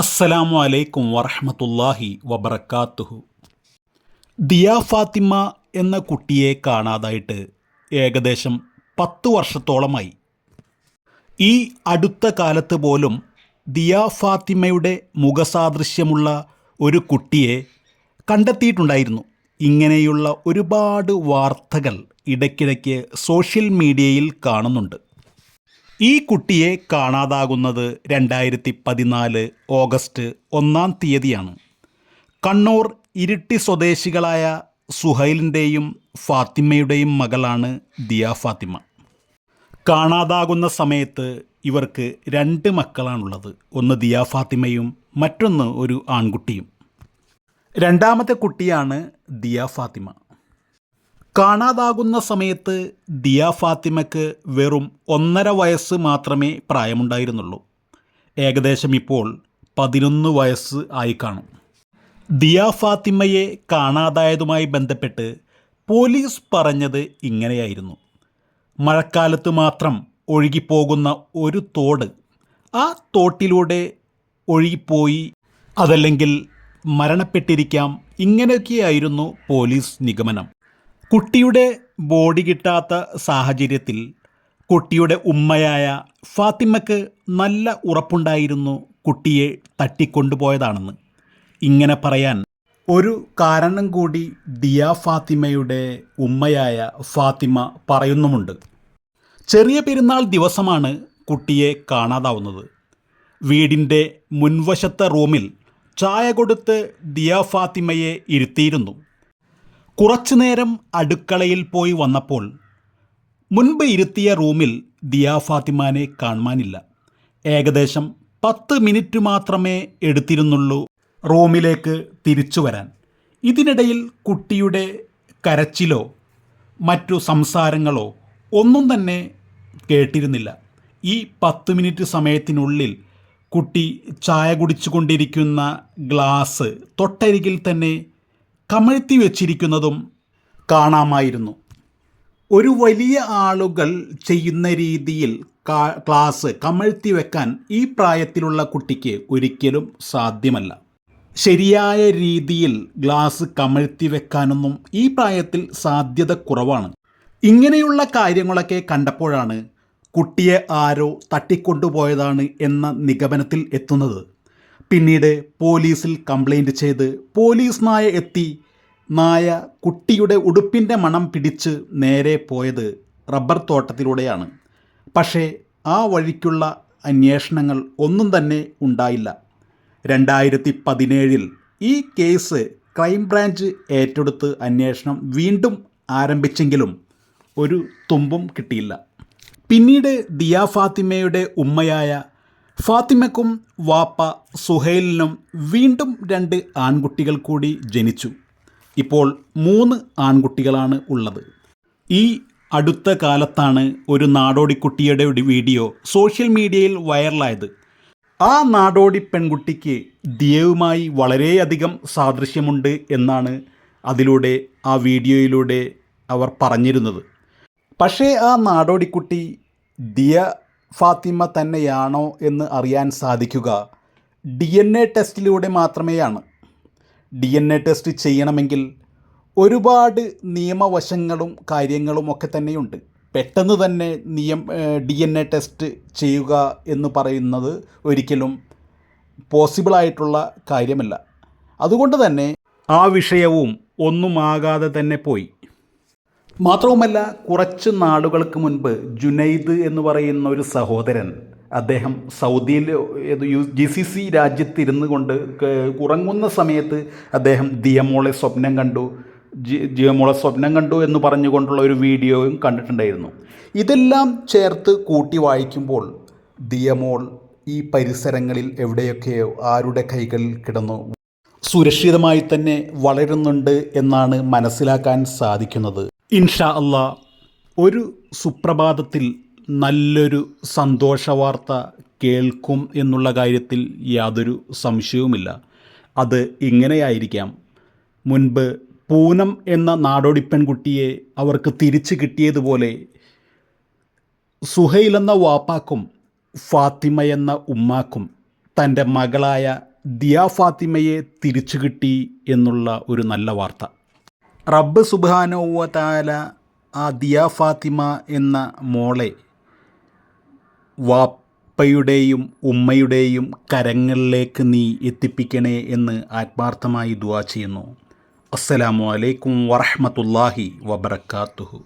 അസ്സലാമു അലൈക്കും വറഹമത്തല്ലാഹി വബർക്കാത്തുഹു ദിയ ഫാത്തിമ എന്ന കുട്ടിയെ കാണാതായിട്ട് ഏകദേശം പത്ത് വർഷത്തോളമായി. ഈ അടുത്ത കാലത്ത് പോലും ദിയ ഫാത്തിമയുടെ മുഖസാദൃശ്യമുള്ള ഒരു കുട്ടിയെ കണ്ടെത്തിയിട്ടുണ്ടായിരുന്നു. ഇങ്ങനെയുള്ള ഒരുപാട് വാർത്തകൾ ഇടയ്ക്കിടയ്ക്ക് സോഷ്യൽ മീഡിയയിൽ കാണുന്നുണ്ട്. ഈ കുട്ടിയെ കാണാതാകുന്നത് രണ്ടായിരത്തി പതിനാല് ഓഗസ്റ്റ് ഒന്നാം തീയതിയാണ്. കണ്ണൂർ ഇരിട്ടി സ്വദേശികളായ സുഹൈലിന്റെയും ഫാത്തിമയുടെയും മകളാണ് ദിയ ഫാത്തിമ. കാണാതാകുന്ന സമയത്ത് ഇവർക്ക് രണ്ട് മക്കളാണുള്ളത്. ഒന്ന് ദിയ ഫാത്തിമയും മറ്റൊന്ന് ഒരു ആൺകുട്ടിയും. രണ്ടാമത്തെ കുട്ടിയാണ് ദിയ ഫാത്തിമ. കാണാതാകുന്ന സമയത്ത് ദിയ ഫാത്തിമയ്ക്ക് വെറും ഒന്നര വയസ്സ് മാത്രമേ പ്രായമുണ്ടായിരുന്നുള്ളൂ. ഏകദേശം ഇപ്പോൾ പതിനൊന്ന് വയസ്സ് ആയി കാണും. ദിയ ഫാത്തിമയെ കാണാതായതുമായി ബന്ധപ്പെട്ട് പോലീസ് പറഞ്ഞത് ഇങ്ങനെയായിരുന്നു. മഴക്കാലത്ത് മാത്രം ഒഴുകിപ്പോകുന്ന ഒരു തോട് ആ തോട്ടിലൂടെ ഒഴുകിപ്പോയി അതല്ലെങ്കിൽ മരണപ്പെട്ടിരിക്കാം ഇങ്ങനെയൊക്കെയായിരുന്നു പോലീസ് നിഗമനം. കുട്ടിയുടെ ബോഡി കിട്ടാത്ത സാഹചര്യത്തിൽ കുട്ടിയുടെ ഉമ്മയായ ഫാത്തിമയ്ക്ക് നല്ല ഉറപ്പുണ്ടായിരുന്നു കുട്ടിയെ തട്ടിക്കൊണ്ടുപോയതാണെന്ന്. ഇങ്ങനെ പറയാൻ ഒരു കാരണം കൂടി ദിയ ഫാത്തിമയുടെ ഉമ്മയായ ഫാത്തിമ പറയുന്നുമുണ്ട്. ചെറിയ പെരുന്നാൾ ദിവസമാണ് കുട്ടിയെ കാണാതാവുന്നത്. വീടിന്റെ മുൻവശത്തെ റൂമിൽ ചായ കൊടുത്ത് ദിയ ഫാത്തിമയെ ഇരുത്തിയിരുന്നു. കുറച്ചു നേരം അടുക്കളയിൽ പോയി വന്നപ്പോൾ മുൻപ് ഇരുത്തിയ റൂമിൽ ദിയ ഫാത്തിമാനെ കാണുവാനില്ല. ഏകദേശം പത്ത് മിനിറ്റ് മാത്രമേ എടുത്തിരുന്നുള്ളൂ റൂമിലേക്ക് തിരിച്ചു വരാൻ. ഇതിനിടയിൽ കുട്ടിയുടെ കരച്ചിലോ മറ്റു സംസാരങ്ങളോ ഒന്നും തന്നെ കേട്ടിരുന്നില്ല. ഈ പത്ത് മിനിറ്റ് സമയത്തിനുള്ളിൽ കുട്ടി ചായ കുടിച്ചുകൊണ്ടിരിക്കുന്ന ഗ്ലാസ് തൊട്ടരികിൽ തന്നെ കമഴ്ത്തി വെച്ചിരിക്കുന്നതും കാണാമായിരുന്നു. ഒരു വലിയ ആളുകൾ ചെയ്യുന്ന രീതിയിൽ ക്ലാസ് കമഴ്ത്തി വെക്കാൻ ഈ പ്രായത്തിലുള്ള കുട്ടിക്ക് ഒരിക്കലും സാധ്യമല്ല. ശരിയായ രീതിയിൽ ഗ്ലാസ് കമഴ്ത്തി വെക്കാനൊന്നും ഈ പ്രായത്തിൽ സാധ്യത കുറവാണ്. ഇങ്ങനെയുള്ള കാര്യങ്ങളൊക്കെ കണ്ടപ്പോഴാണ് കുട്ടിയെ ആരോ തട്ടിക്കൊണ്ടുപോയതാണ് എന്ന നിഗമനത്തിൽ എത്തുന്നത്. പിന്നീട് പോലീസിൽ കംപ്ലൈന്റ് ചെയ്ത് പോലീസ് നായ എത്തി. നായ കുട്ടിയുടെ ഉടുപ്പിന്റെ മണം പിടിച്ച് നേരെ പോയത് റബ്ബർ തോട്ടത്തിലൂടെയാണ്. പക്ഷേ ആ വഴിക്കുള്ള അന്വേഷണങ്ങൾ ഒന്നും തന്നെ ഉണ്ടായില്ല. രണ്ടായിരത്തി പതിനേഴിൽ ഈ കേസ് ക്രൈംബ്രാഞ്ച് ഏറ്റെടുത്ത് അന്വേഷണം വീണ്ടും ആരംഭിച്ചെങ്കിലും ഒരു തുമ്പും കിട്ടിയില്ല. പിന്നീട് ദിയ ഫാത്തിമയുടെ ഉമ്മയായ ഫാത്തിമക്കും വാപ്പ സുഹൈലിനും വീണ്ടും രണ്ട് ആൺകുട്ടികൾ കൂടി ജനിച്ചു. ഇപ്പോൾ മൂന്ന് ആൺകുട്ടികളാണ് ഉള്ളത്. ഈ അടുത്ത കാലത്താണ് ഒരു നാടോടിക്കുട്ടിയുടെ ഒരു വീഡിയോ സോഷ്യൽ മീഡിയയിൽ വൈറലായത്. ആ നാടോടി പെൺകുട്ടിക്ക് ദിയവുമായി വളരെയധികം സാദൃശ്യമുണ്ട് എന്നാണ് അതിലൂടെ ആ വീഡിയോയിലൂടെ അവർ പറഞ്ഞിരുന്നത്. പക്ഷേ ആ നാടോടിക്കുട്ടി ദിയ ഫാത്തിമ തന്നെയാണോ എന്ന് അറിയാൻ സാധിക്കുക. ഡി എൻ എ ടെസ്റ്റിലൂടെ മാത്രമേയാണ്. ഡി എൻ എ ടെസ്റ്റ് ചെയ്യണമെങ്കിൽ ഒരുപാട് നിയമവശങ്ങളും കാര്യങ്ങളും ഒക്കെ തന്നെയുണ്ട്. പെട്ടെന്ന് തന്നെ നിയം ഡി എൻ എ ടെസ്റ്റ് ചെയ്യുക എന്ന് പറയുന്നത് ഒരിക്കലും പോസിബിളായിട്ടുള്ള കാര്യമല്ല. അതുകൊണ്ട് തന്നെ ആ വിഷയവും ഒന്നുമാകാതെ തന്നെ പോയി. മാത്രവുമല്ല കുറച്ച് നാളുകൾക്ക് മുൻപ് ജുനൈദ് എന്ന് പറയുന്ന ഒരു സഹോദരൻ അദ്ദേഹം സൗദിയിൽ ജി സി സി രാജ്യത്തിരുന്നു കൊണ്ട് ഉറങ്ങുന്ന സമയത്ത് അദ്ദേഹം ദിയമോളെ സ്വപ്നം കണ്ടു. ജി ജിയമോളെ സ്വപ്നം കണ്ടു എന്ന് പറഞ്ഞുകൊണ്ടുള്ള ഒരു വീഡിയോയും കണ്ടിട്ടുണ്ടായിരുന്നു. ഇതെല്ലാം ചേർത്ത് കൂട്ടി വായിക്കുമ്പോൾ ദിയമോൾ ഈ പരിസരങ്ങളിൽ എവിടെയൊക്കെയോ ആരുടെ കൈകളിൽ കിടന്നു. സുരക്ഷിതമായി തന്നെ വളരുന്നുണ്ട് എന്നാണ് മനസ്സിലാക്കാൻ സാധിക്കുന്നത്. ഇൻഷാ അള്ളാ ഒരു സുപ്രഭാതത്തിൽ നല്ലൊരു സന്തോഷവാർത്ത കേൾക്കും എന്നുള്ള കാര്യത്തിൽ യാതൊരു സംശയവുമില്ല. അത് ഇങ്ങനെയായിരിക്കാം. മുൻപ് പൂനം എന്ന നാടോടി പെൺകുട്ടിയെ അവർക്ക് തിരിച്ചു കിട്ടിയതുപോലെ സുഹൈൽ എന്ന വാപ്പാക്കും ഫാത്തിമ എന്ന ഉമ്മാക്കും തന്റെ മകളായ ദിയ ഫാത്തിമയെ തിരിച്ചു കിട്ടി എന്നുള്ള ഒരു നല്ല വാർത്ത. റബ്ബ് സുബാനോവ താല ആ ദിയ ഫാത്തിമ എന്ന മോളെ വാപ്പയുടെയും ഉമ്മയുടെയും കരങ്ങളിലേക്ക് നീ എത്തിപ്പിക്കണേ എന്ന് ആത്മാർത്ഥമായി ദുവാ ചെയ്യുന്നു. അസ്സലാമു അലൈക്കും വറഹ്മത്തുള്ളാഹി വബറകാതുഹു